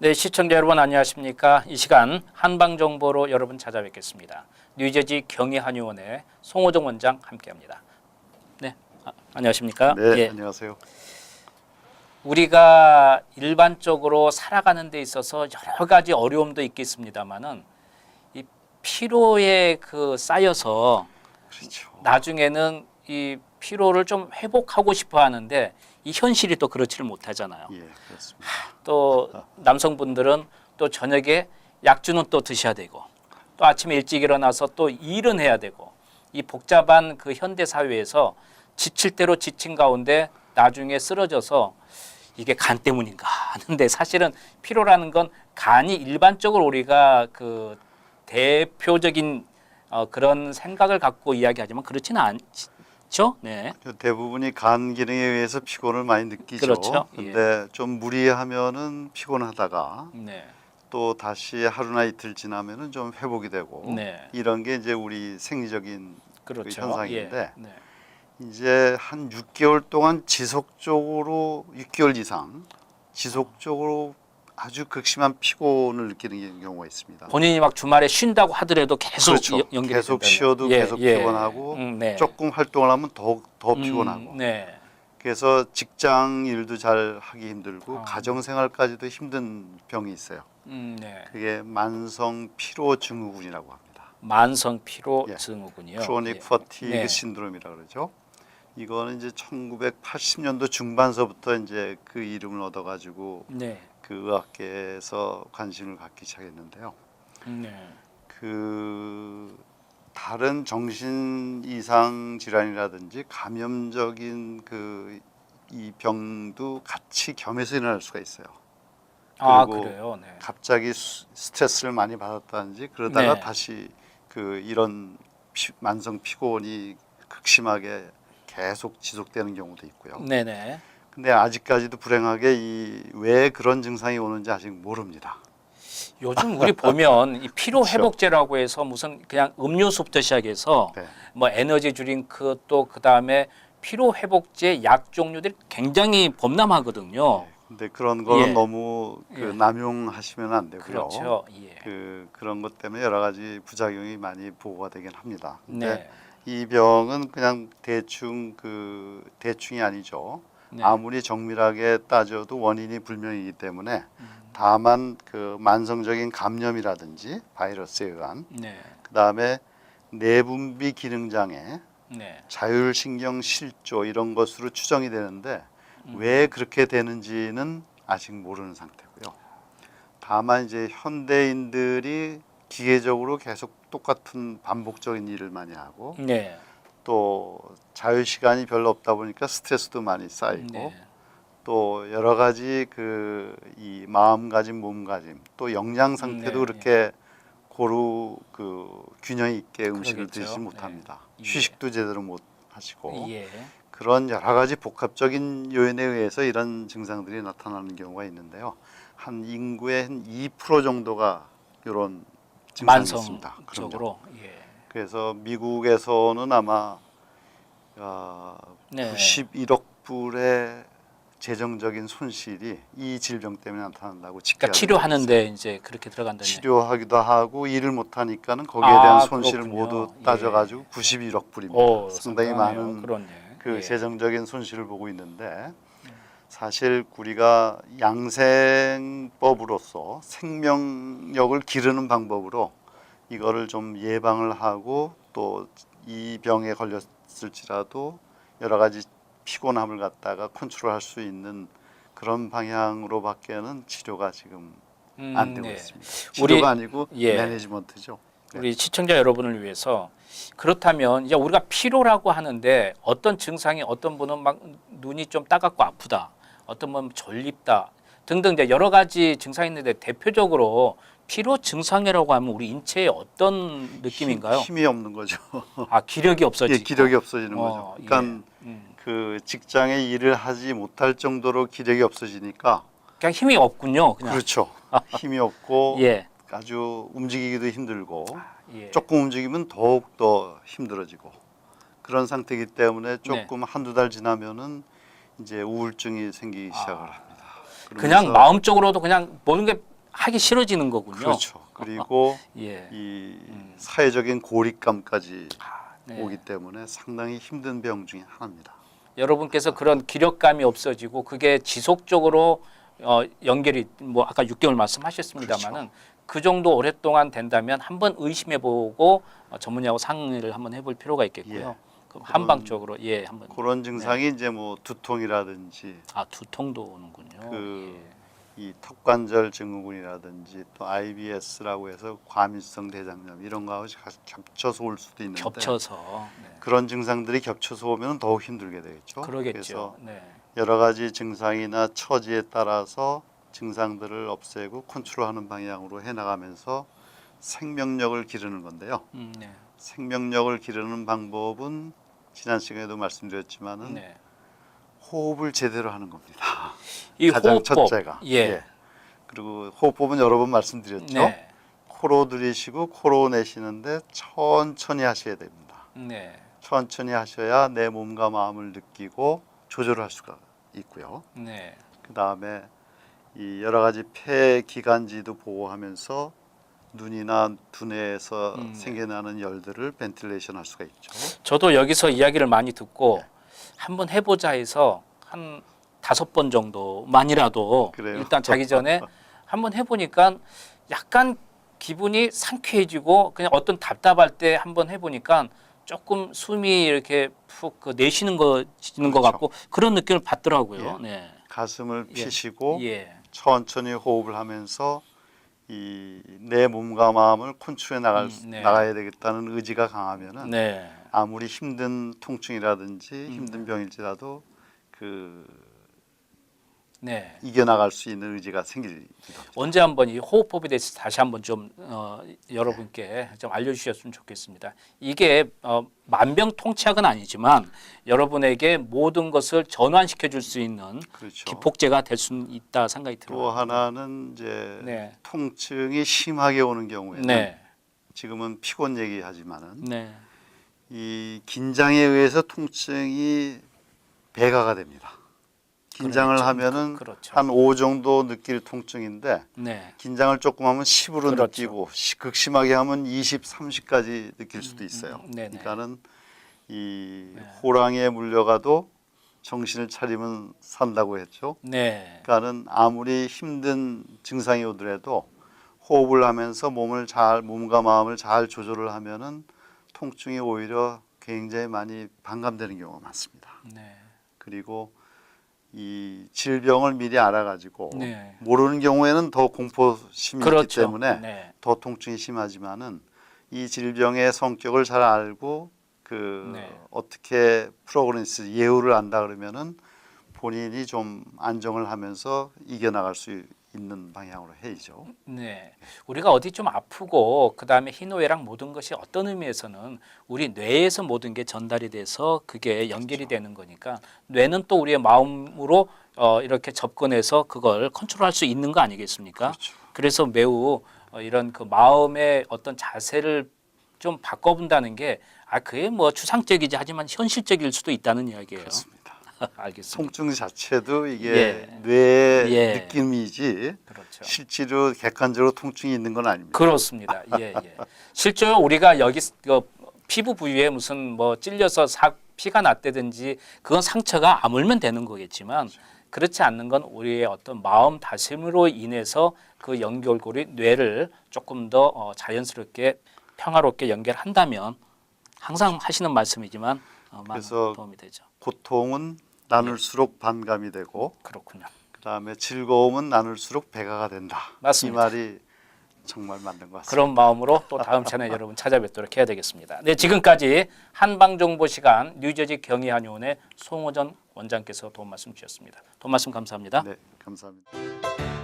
네, 시청자 여러분 안녕하십니까? 이 시간 한방 정보로 여러분 찾아뵙겠습니다. 뉴저지 경희 한의원의 송호정 원장 함께합니다. 네, 아, 안녕하십니까? 네, 예, 안녕하세요. 우리가 일반적으로 살아가는 데 있어서 여러 가지 어려움도 있겠습니다만은 이 피로에 그 쌓여서 그렇죠. 나중에는 이 피로를 좀 회복하고 싶어 하는데 이 현실이 또 그렇지를 못하잖아요. 예, 그렇습니다. 또 남성분들은 또 저녁에 약주는 또 드셔야 되고 또 아침에 일찍 일어나서 또 일은 해야 되고 이 복잡한 그 현대 사회에서 지칠 대로 지친 가운데 나중에 쓰러져서 이게 간 때문인가 하는데 사실은 피로라는 건 간이 일반적으로 우리가 그 대표적인 어, 그런 생각을 갖고 이야기하지만 그렇지는 않 죠. 네. 그 대부분이 간 기능에 의해서 피곤을 많이 느끼죠. 그렇죠. 예. 근데 좀 무리하면은 피곤하다가 네. 또 다시 하루나 이틀 지나면은 좀 회복이 되고 네. 이런 게 이제 우리 생리적인 그렇죠. 현상인데 예. 네. 이제 한 6개월 동안 지속적으로 6개월 이상 지속적으로 아주 극심한 피곤을 느끼는 경우가 있습니다. 본인이 막 주말에 쉰다고 하더라도 계속 그렇죠. 여- 연결이 계속 쉬어도 거예요. 계속 피곤하고 음, 네. 조금 활동을 하면 더더 음, 피곤하고 네. 그래서 직장 일도 잘 하기 힘들고 아. 가정 생활까지도 힘든 병이 있어요. 음, 네. 그게 만성 피로 증후군이라고 합니다. 만성 피로 예. 증후군이요. 크로닉 예. 퍼티그 네. 신드롬이라고 그러죠. 이거는 이제 1980년도 중반서부터 이제 그 이름을 얻어 가지고 네. 그 의학계에서 관심을 갖기 시작했는데요. 음, 네. 그 다른 정신 이상 질환이라든지 감염적인 그 이 병도 같이 겸해서 일어날 수가 있어요. 아, 그래요. 네. 갑자기 수- 스트레스를 많이 받았다든지 그러다가 네. 다시 그 이런 피- 만성 피곤이 극심하게 계속 지속되는 경우도 있고요. 네, 네. 근데 아직까지도 불행하게 이 왜 그런 증상이 오는지 아직 모릅니다. 요즘 우리 보면 이 피로 그렇죠. 회복제라고 해서 무슨 그냥 음료수부터 시작해서 네. 뭐 에너지 드링크 또 그다음에 피로 회복제 약 종류들이 굉장히 범람하거든요. 네. 근데 그런 거는 예. 너무 그 예. 남용하시면 안 되고요. 그렇죠. 예. 그 그런 것 때문에 여러 가지 부작용이 많이 보고가 되긴 합니다. 근데 네. 이 병은 그냥 대충 그 대충이 아니죠. 네. 아무리 정밀하게 따져도 원인이 불명이기 때문에 음. 다만 그 만성적인 감염이라든지 바이러스에 의한 네. 그다음에 내분비 기능 장애, 네. 자율신경 실조 이런 것으로 추정이 되는데 음. 왜 그렇게 되는지는 아직 모르는 상태고요. 다만 이제 현대인들이 기계적으로 계속 똑같은 반복적인 일을 많이 하고 네. 또 자유 시간이 별로 없다 보니까 스트레스도 많이 쌓이고 네. 또 여러 가지 그 이 마음가짐, 몸가짐 또 영양 상태도 네, 그렇게 고루 그 균형 있게 음식을 그러겠죠. 드시지 네. 못합니다. 예. 휴식도 제대로 못 하시고 예. 그런 여러 가지 복합적인 요인에 의해서 이런 증상들이 나타나는 경우가 있는데요. 한 인구의 한 2% 정도가 이런 증상이 있습니다. 그럼요. 예. 그래서 미국에서는 아마 어, 네. 91억 불의 재정적인 손실이 이 질병 때문에 나타난다고 그러니까 치료하는데 이제 그렇게 들어간다는 치료하기도 하고 일을 못 하니까는 거기에 아, 대한 손실을 그렇군요. 모두 예. 따져가지고 91억 불입니다. 오, 상당히 상당하네요. 많은 그렇네. 그 예. 재정적인 손실을 보고 있는데 사실 우리가 양생법으로서 생명력을 기르는 방법으로 이거를 좀 예방을 하고 또 이 병에 걸렸을지라도 여러 가지 피곤함을 갖다가 컨트롤할 수 있는 그런 방향으로밖에는 치료가 지금 음, 안 되고 네. 있습니다. 우리- 치료가 아니고 예. 매니지먼트죠. 네. 우리 시청자 여러분을 위해서 그렇다면 이제 우리가 피로라고 하는데 어떤 증상이 어떤 분은 막 눈이 좀 따갑고 아프다, 어떤 분은 졸립다 등등 이제 여러 가지 증상이 있는데 대표적으로 피로 증상이라고 하면 우리 인체에 어떤 느낌인가요? 힘, 이 없는 거죠. 아 기력이 없어지. 예, 기력이 없어지는 어, 거죠. 예. 그러니까 음. 그 직장에 일을 하지 못할 정도로 기력이 없어지니까 그냥 힘이 없군요. 그냥. 그렇죠. 힘이 없고 예. 아주 움직이기도 힘들고 예. 조금 움직이면 더욱 더 힘들어지고 그런 상태이기 때문에 조금 한두 달 지나면은 이제 우울증이 생기기 시작을 아. 그냥 마음적으로도 그냥 모든 게 하기 싫어지는 거군요. 그렇죠. 그리고 예. 이 음. 사회적인 고립감까지 아, 네. 오기 때문에 상당히 힘든 병 중에 하나입니다. 여러분께서 그런 기력감이 없어지고 그게 지속적으로 어, 연결이 뭐 아까 6개월 말씀하셨습니다만은 그렇죠. 그 정도 오랫동안 된다면 한번 의심해보고 어, 전문의하고 상의를 한번 해볼 필요가 있겠고요. 그럼 한방적으로 예 한번 그런 증상이 이제 뭐 두통이라든지 아 두통도 오는군요. 그 예. 이 턱관절 증후군이라든지 또 IBS라고 해서 과민성 대장염 이런 거하고 겹쳐서 올 수도 있는데 겹쳐서 네. 그런 증상들이 겹쳐서 오면 더욱 힘들게 되겠죠. 그러겠죠. 그래서 네. 여러 가지 증상이나 처지에 따라서 증상들을 없애고 컨트롤하는 방향으로 해나가면서 생명력을 기르는 건데요. 음, 네. 생명력을 기르는 방법은 지난 시간에도 말씀드렸지만은 네. 호흡을 제대로 하는 겁니다. 이 가장 호흡법 첫째가 예. 그리고 호흡법은 여러 번 말씀드렸죠. 네. 코로 들이쉬고 코로 내쉬는데 천천히 하셔야 됩니다. 네. 천천히 하셔야 내 몸과 마음을 느끼고 조절할 수가 있고요. 네. 그 다음에 이 여러 가지 폐 기관지도 보호하면서 눈이나 두뇌에서 음, 네. 생겨나는 열들을 벤틸레이션 할 수가 있죠. 저도 여기서 이야기를 많이 듣고 네. 한번 해보자 해서 한 다섯 번 정도만이라도 그래요? 일단 자기 전에 한번 해보니까 약간 기분이 상쾌해지고 그냥 어떤 답답할 때 한번 해보니까 조금 숨이 이렇게 푹 그 내쉬는 거 지는 것 그렇죠. 같고 그런 느낌을 받더라고요. 네. 가슴을 예. 피시고 예. 천천히 호흡을 하면서 이 내 몸과 마음을 컨트롤해 나갈 음, 수- 네. 나가야 되겠다는 의지가 강하면은 네. 아무리 힘든 통증이라든지 음. 힘든 병일지라도 그 네. 이겨나갈 수 있는 의지가 합니다. 언제 한번 이 호흡법에 대해서 다시 한번 좀 어, 여러분께 좀 알려주셨으면 좋겠습니다. 이게 어, 만병통치약은 아니지만 여러분에게 모든 것을 전환시켜 줄 수 있는 그렇죠. 기폭제가 될 수 있다 생각이 또 들어요. 하나는 이제 네, 통증이 심하게 오는 경우에는 네, 지금은 피곤 얘기하지만은 네, 이 긴장에 의해서 통증이 배가가 됩니다. 긴장을 그렇죠. 하면은 그렇죠. 한5 정도 느낄 통증인데 네, 긴장을 조금 하면 10으로 그렇죠. 느끼고 시- 극심하게 하면 20, 30까지 느낄 수도 있어요. 음, 네네. 그러니까는 이 네. 호랑이에 물려가도 정신을 차리면 산다고 했죠. 네, 그러니까는 아무리 힘든 증상이 오더라도 호흡을 하면서 몸을 잘 몸과 마음을 잘 조절을 하면은 통증이 오히려 굉장히 많이 반감되는 경우가 많습니다. 네, 그리고 이 질병을 미리 알아가지고 네. 모르는 경우에는 더 공포심이 있기 그렇죠. 때문에 네, 더 통증이 심하지만은 이 질병의 성격을 잘 알고 그 네. 어떻게 프로그레스 예후를 안다 그러면은 본인이 좀 안정을 하면서 이겨나갈 수 있는 방향으로 해야죠. 네. 우리가 어디 좀 아프고 그 다음에 희노애락 모든 것이 어떤 의미에서는 우리 뇌에서 모든 게 전달이 돼서 그게 연결이 그렇죠. 되는 거니까 뇌는 또 우리의 마음으로 어, 이렇게 접근해서 그걸 컨트롤할 수 있는 거 아니겠습니까? 그렇죠. 그래서 매우 어, 이런 그 마음의 어떤 자세를 좀 바꿔본다는 게 아, 그게 뭐 추상적이지 하지만 현실적일 수도 있다는 이야기예요. 그렇습니다. 알겠습니다. 통증 자체도 이게 예. 뇌의 예. 느낌이지 그렇죠. 실제로 객관적으로 통증이 있는 건 아닙니다. 그렇습니다. 예, 예. 실제로 우리가 여기 그 피부 부위에 무슨 뭐 찔려서 사, 피가 났다든지 그건 상처가 아물면 되는 거겠지만 그렇지 않는 건 우리의 어떤 마음 다짐으로 인해서 그 연결고리 뇌를 조금 더 어, 자연스럽게 평화롭게 연결한다면 항상 하시는 말씀이지만 어, 많은 그래서 도움이 되죠. 고통은 나눌수록 반감이 되고 그렇군요. 그다음에 즐거움은 나눌수록 배가가 된다. 맞습니다. 이 말이 정말 맞는 것 같습니다. 그런 마음으로 또 다음 채널 여러분 찾아뵙도록 해야 되겠습니다. 네, 지금까지 한방 정보 시간 뉴저지 경희한의원의 송호전 원장께서 도움 말씀 주셨습니다. 도움 말씀 감사합니다. 네, 감사합니다.